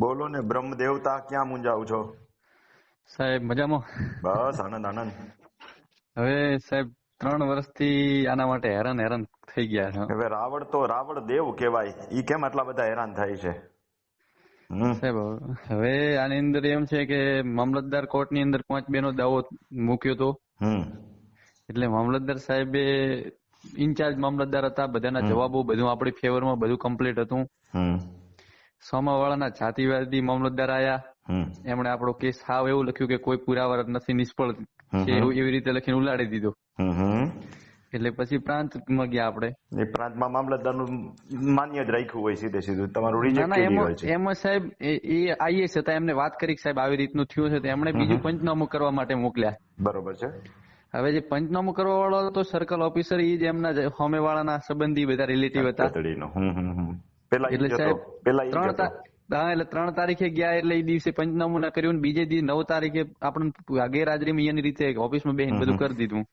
બોલો ને બ્રહ્મ દેવતા ક્યાં મુંજાવ છો? સાહેબ મજામાં? બસ આનંદ આનંદ. હવે સાહેબ ત્રણ વર્ષથી આના માટે હેરાન હેરાન થઈ ગયા છે. હવે રાવણ તો રાવણ દેવ કહેવાય. ઈ કેમ આટલા બધા હેરાન થાય છે? સાહેબ હવે આની અંદર એમ છે કે મામલતદાર કોર્ટની અંદર પાંચ બેનો દાવો મૂક્યો તો. હમ. એટલે મામલતદાર સાહેબે ઇન્ચાર્જ મામલતદાર હતા બધાના જવાબો બધું આપણી ફેવરમાં બધું કમ્પ્લીટ હતું. સોમાવાળાના જાતિવાદી મામલતદાર આયા. એમણે આપણો કેસ હાવ એવું લખ્યું કે કોઈ પુરાવા નથી નિષ્ફળ છે એવું એવી રીતે લખીને ઉલાડી દીધો. એટલે પછી પ્રાંતમાં ગયા આપણે. એ પ્રાંતમાં મામલતદારનું માન્ય જ રાખ્યું હોય સીધે સીધું. તમારું ના રિજેક્ટ કરી હોય છે? એમાં સાહેબ એ- આઈએસ હતા એમને વાત કરી સાહેબ આવી રીતનું થયું છે તો એમણે બીજું પંચનામું કરવા માટે મોકલ્યા. બરોબર છે. હવે જે પંચનામું કરવા વાળો હતો સર્કલ ઓફિસર એ જ એમના હોમે વાળાના સંબંધી બધા રિલેટિવ હતા. પેલા એટલે સાહેબ પેલા હા એટલે ત્રણ તારીખે ગયા એટલે એ દિવસે પંચનામું ના કર્યું બીજે દિવસ નવ તારીખે આપણને ગેરહાજરીમાં એની રીતે ઓફિસમાં બેહીને બધું કરી દીધું.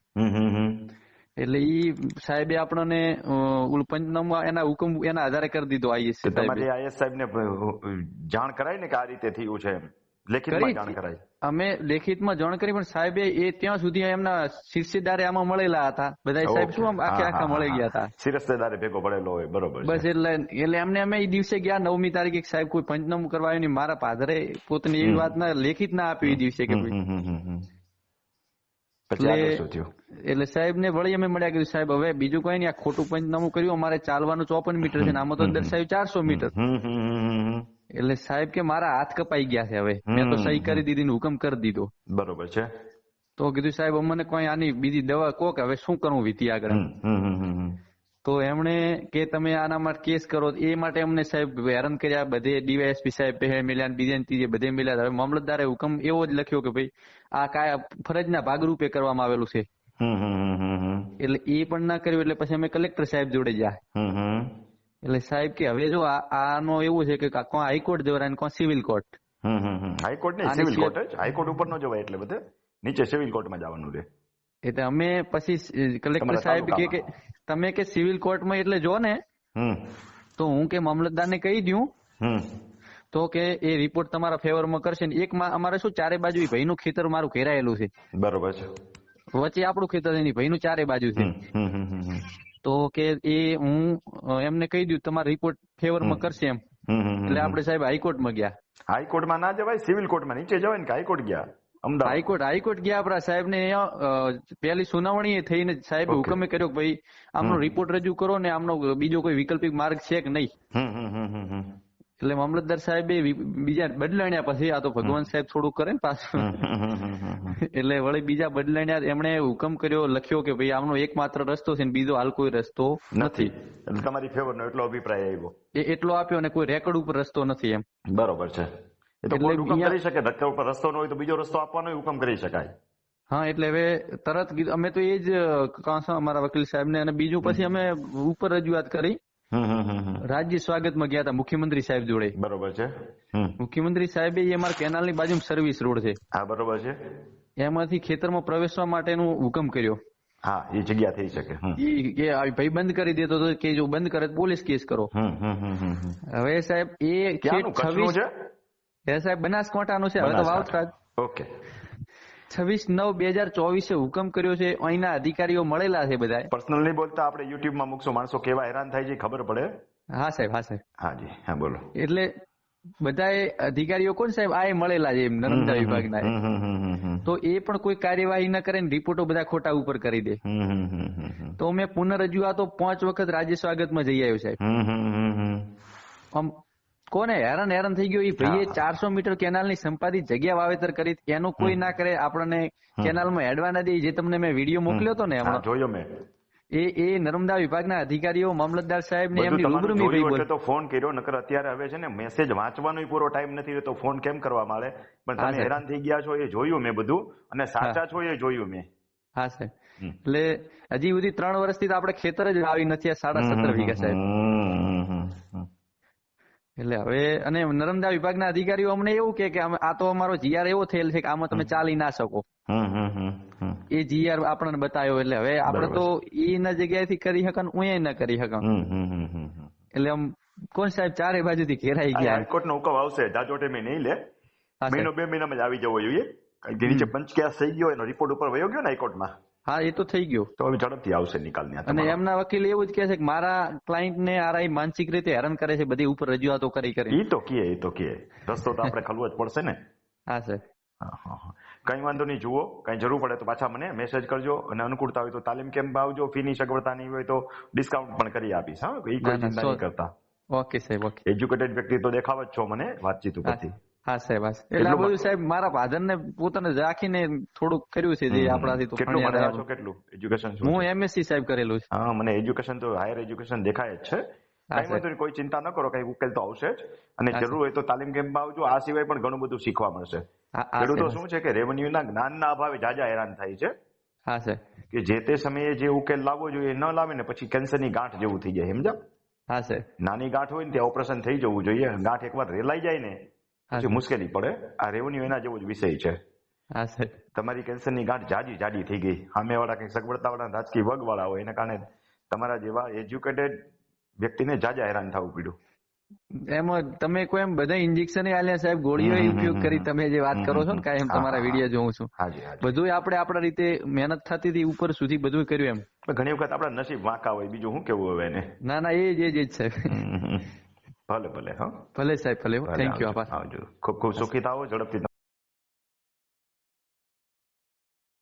એટલે ઈ સાહેબે આપણને પંચનામું એના હુકમ એના આધારે કરી દીધો આઈએસ તમારે આઈએસ સાહેબ ને જાણ કરાય ને કે આ રીતે થયું છે એમ? લેખિતમાં. જાણ અમે લેખિતમાં જાણ કરી પણ સાહેબે એ ત્યાં સુધી એમના શીર્ષેદારે આમાં મળેલા હતા. બધા સાહેબ શું આમ આખે આખા મળી ગયા હતા? શિરસ્તેદારે ભેગો પડેલો હોય બરોબર બસ એટલે એટલે એમને અમે એ દિવસે ગયા નવમી તારીખે સાહેબ કોઈ પંચનામું કરવા આવ્યું નહીં. મારા પાદરે પોતાની એવી વાત ના લેખિત ના આપ્યું એ દિવસે કે એટલે સાહેબ ને વળી અમે મળ્યા કીધું સાહેબ હવે બીજું કઈ નહીં આ ખોટું પંચનામું કર્યું અમારે ચાલવાનું ચોપન મીટર છે ને આમાં તો દર્શાવ્યું ચારસો મીટર. એટલે સાહેબ કે મારા હાથ કપાઈ ગયા છે હવે. મેં તો સહી કરી દીધી ને હુકમ કરી દીધો. બરોબર છે. તો કીધું સાહેબ અમને કોઈ આની બીજી દવા કહો કે હવે શું કરવું વિધિ આગળ. તો એમણે કે તમે આના માટે કેસ કરો. એ માટે અમને સાહેબ હેરાન કર્યા. બધે ડીવાયએસપી સાહેબ પહે મળ્યા બીજા ત્રીજે બધે મળ્યા હવે મામલતદારે હુકમ એવો જ લખ્યો કે ભાઈ આ કાયા ફરજના ભાગરૂપે કરવામાં આવેલું છે. એટલે એ પણ ના કર્યું. એટલે પછી અમે કલેક્ટર સાહેબ જોડે ગયા. એટલે સાહેબ કે હવે જો આનો એવું છે કે કા- હાઈકોર્ટ જવાય ને કોણ સિવિલ કોર્ટ. હાઈકોર્ટ નહીં સિવિલ કોર્ટ જ. હાઈકોર્ટ ઉપર નો જવાય એટલે બધે. નીચે સિવિલ કોર્ટમાં જવાનું રહે. એટલે અમે પછી કલેક્ટર સાહેબ કે કે તમે કે સિવિલ કોર્ટમાં એટલે જો ને તો હું કે મામલતદારને કહી દઉં. હમ. તો કે એ રિપોર્ટ તમારા ફેવરમાં કરશે ને. એક અમારે શું ચારે બાજુ ભાઈનું ખેતર મારું ઘેરાયેલું છે. બરોબર છે. વચ્ચે આપણું ખેતર એની ભાઈનું ચારે બાજુ છે. તો કે એ હું એમને કહી દઉં તમારો રિપોર્ટ ફેવરમાં કરશે એમ. એટલે આપણે સાહેબ હાઈકોર્ટમાં ગયા. હાઈકોર્ટમાં ના જવાય સિવિલ કોર્ટમાં. નીચે જવાય ને કે હાઈકોર્ટ ગયા. અમદાવાદ. હાઈકોર્ટ હાઈકોર્ટ ગયા આપણા સાહેબ ને પહેલી સુનાવણી થઈને સાહેબ. હુકમે કર્યો કે ભાઈ આમનો રિપોર્ટ રજૂ કરો ને આમનો બીજો કોઈ વિકલ્પિક માર્ગ છે કે નહીં? એટલે મામલતદાર સાહેબે બીજા બદલાણ્યા પછી આ તો ભગવાન સાહેબ થોડું કરે ને પાછું. એટલે વળી બીજા બદલાણ્યા એમણે હુકમ કર્યો લખ્યો કે ભાઈ આમનો એકમાત્ર રસ્તો છે ને બીજો હાલ કોઈ રસ્તો નથી. એટલે તમારી ફેવર નો એટલો અભિપ્રાય આવ્યો એ એટલો આપ્યો અને કોઈ રેકોર્ડ ઉપર રસ્તો નથી એમ. બરોબર છે. એ તો એટલે કોઈ હુકમ કરી શકે? રસ્તા ઉપર રસ્તો ન હોય તો બીજો રસ્તો આપવાનો હુકમ કરી શકાય. હા એટલે હવે તરત અમે તો એ જ કાંસા અમારા વકીલ સાહેબ ને અને બીજું પછી અમે ઉપર રજૂઆત કરી. રાજ્ય સ્વાગતમાં ગયા હતા મુખ્યમંત્રી સાહેબ જોડે. બરોબર છે. મુખ્યમંત્રી સાહેબે એ અમારા કેનાલની બાજુ સર્વિસ રોડ છે. હા બરોબર છે. એમાંથી ખેતરમાં પ્રવેશવા માટેનો હુકમ કર્યો. હા એ જગ્યા થઈ શકે કે ભાઈ બંધ કરી દેતો તો કે જો બંધ કરે તો પોલીસ કેસ કરો. હવે સાહેબ એ ક્યાંનું? કચ્છનું છે? એ સાહેબ બનાસકાંઠાનું છે. હવે તો વાવથરા ઓકે. છવ્વીસ નવ બે હજાર ચોવીસે હુકમ કર્યો છે અહીંના અધિકારીઓ મળેલા છે બધા પર્સનલ બોલતા આપણે યુટ્યુબમાં મૂકશું માણસો કેવા હેરાન થાય છે ખબર પડે હા સાહેબ હા સાહેબ હાજી હા બોલો એટલે બધાએ અધિકારીઓ કોણ સાહેબ આ મળેલા છે એમ નર્મદા વિભાગના. તો એ પણ કોઈ કાર્યવાહી ન કરે ને રિપોર્ટો બધા ખોટા ઉપર કરી દે. તો મેં પુનરરજૂઆતો પાંચ વખત રાજ્ય સ્વાગતમાં જઈ આવ્યો સાહેબ. આમ કોને હેરાન હેરાન થઈ ગયો? એ ભાઈએ ચારસો મીટર કેનાલની સંપાદિત જગ્યા વાવેતર કરી એનું કોઈ ના કરે આપણને કેનાલમાં હેડવા ના દે. જે તમને મેં વીડિયો મોકલ્યો હતો ને એમાં. હમણાં જોયો મેં. એ એ નર્મદા વિભાગના અધિકારીઓ મામલતદાર સાહેબ ને એમની રૂબરૂ ભાઈ તો ફોન કર્યો નકર અત્યારે હવે છે ને મેસેજ વાંચવાનો પૂરો ટાઈમ નથી રહેતો ફોન કેમ કરવા મળે પણ તમે હેરાન થઈ ગયા છો એ જોયું મેં બધું. અને સાચા છો એ જોયું મેં. હા સાહેબ. એટલે હજી સુધી ત્રણ વર્ષથી તો આપણે ખેતર જ આવી નથી. આ સાડા સત્તર વીઘા સાહેબ. એટલે હવે અને નર્મદા વિભાગના અધિકારીઓ અમને એવું કે કે આ તો અમારો જીઆર એવો થયેલ છે કે આમાં તમે ચાલી ના શકો. હમ, હમ, હમ, હમ. એ જીઆર આપણને બતાવ્યો એટલે હવે આપણે તો એના જગ્યાએથી કરી શકન હું ન કરી શકન. હમ, હમ, હમ, હમ, હમ. એટલે આમ કોણ સાહેબ ચારે બાજુથી ઘેરાઈ ગયા? હાઈકોર્ટનો હુકમ આવશે જાજો ટાઈમે નહીં લે. મહિનો બે મહિનામાં જ આવી જવો જોઈએ. કારણ કે નીચે પંચક્યાસ થઈ ગયો એનો રિપોર્ટ ઉપર વયો ગયો ને હાઈકોર્ટમાં. હા એ તો થઈ ગયો. તો હવે ઝડપથી આવશે નિકાલ અને એમના વકીલ એવું જ કહે છે કે મારા ક્લાયન્ટ ને આરાઈ માનસિક રીતે હેરાન કરે છે બધી ઉપર રજૂઆતો કરી કરી એ તો કીએ એ તો કીએ રસ્તો તો આપણે ખલવો જ પડશે ને. હા સર. હા, હા, હા. કઈ વાંધો નહીં જુઓ. કઈ જરૂર પડે તો પાછા મને મેસેજ કરજો અને અનુકૂળતા હોય તો તાલીમ કેમ્પ આવજો ફીની સગવડતા નહીં હોય તો ડિસ્કાઉન્ટ પણ કરી આપીશ હા. એ કોઈ ચિંતા નહીં કરતા. ઓકે સાહેબ ઓકે. એજ્યુકેટેડ વ્યક્તિ તો દેખાવ જ છો મને વાતચીત ઉપરથી. હા સાહેબ હા. એટલે આ બધું સાહેબ મારા ભાજન ને પોતાને રાખીને થોડુંક કર્યું છે જે આપણાથી તો કેટલું ભણેલા છો કેટલું? એજ્યુકેશન હું એમએસસી સાહેબ કરેલું છે. હા મને એજ્યુકેશન તો હાયર એજ્યુકેશન દેખાય જ છે. કઈ કોઈ ચિંતા ન કરો કઈ ઉકેલ તો આવશે જ. અને જરૂર હોય તો તાલીમ કેમ્પમાં આવજો આ સિવાય પણ ઘણું બધું શીખવા મળશે. ખેડૂતો શું છે કે રેવન્યુના જ્ઞાનના અભાવે જાજા હેરાન થાય છે. હા સર કે જે તે સમયે જે ઉકેલ લાવવો જોઈએ ન લાવે ને પછી કેન્સરની ગાંઠ જેવું થઈ જાય સમજા હા સર નાની ગાંઠ હોય ને ત્યાં ઓપરેશન થઈ જવું જોઈએ. ગાંઠ એકવાર રેલાઈ જાય ને. પછી મુશ્કેલી પડે આ રેવન્યુ એના જેવો જ વિષય છે. હા તમારી કેન્સરની ગાંઠ જાજી જાડી થઈ ગઈ. સામેવાળા કંઈક સગવડતાવાળા રાજકીય વગવાળા હોય એના કારણે તમારા જેવા એજ્યુકેટેડ વ્યક્તિને જાજા હેરાન થવું પડ્યું. એમાં તમે કોઈ એમ બધા ઇન્જેક્શન આલ્યા સાહેબ ગોળીઓ ઉપયોગ કરી તમે જે વાત કરો છો ને કાંઈ એમ તમારા વીડિયો જોઉં છું. બધું આપણે આપણા રીતે મહેનત થતી હતી ઉપર સુધી બધું કર્યું એમ. ઘણી વખત આપણા નસીબ વાંકા હોય બીજું શું કેવું હવે એને? ના ના એ જ એ જ સાહેબ. ભલે ભલે હા. ભલે સાહેબ ભલે થેન્ક યુ આભાર. આવજો. ખૂબ ખૂબ સુખી થાઓ ઝડપથી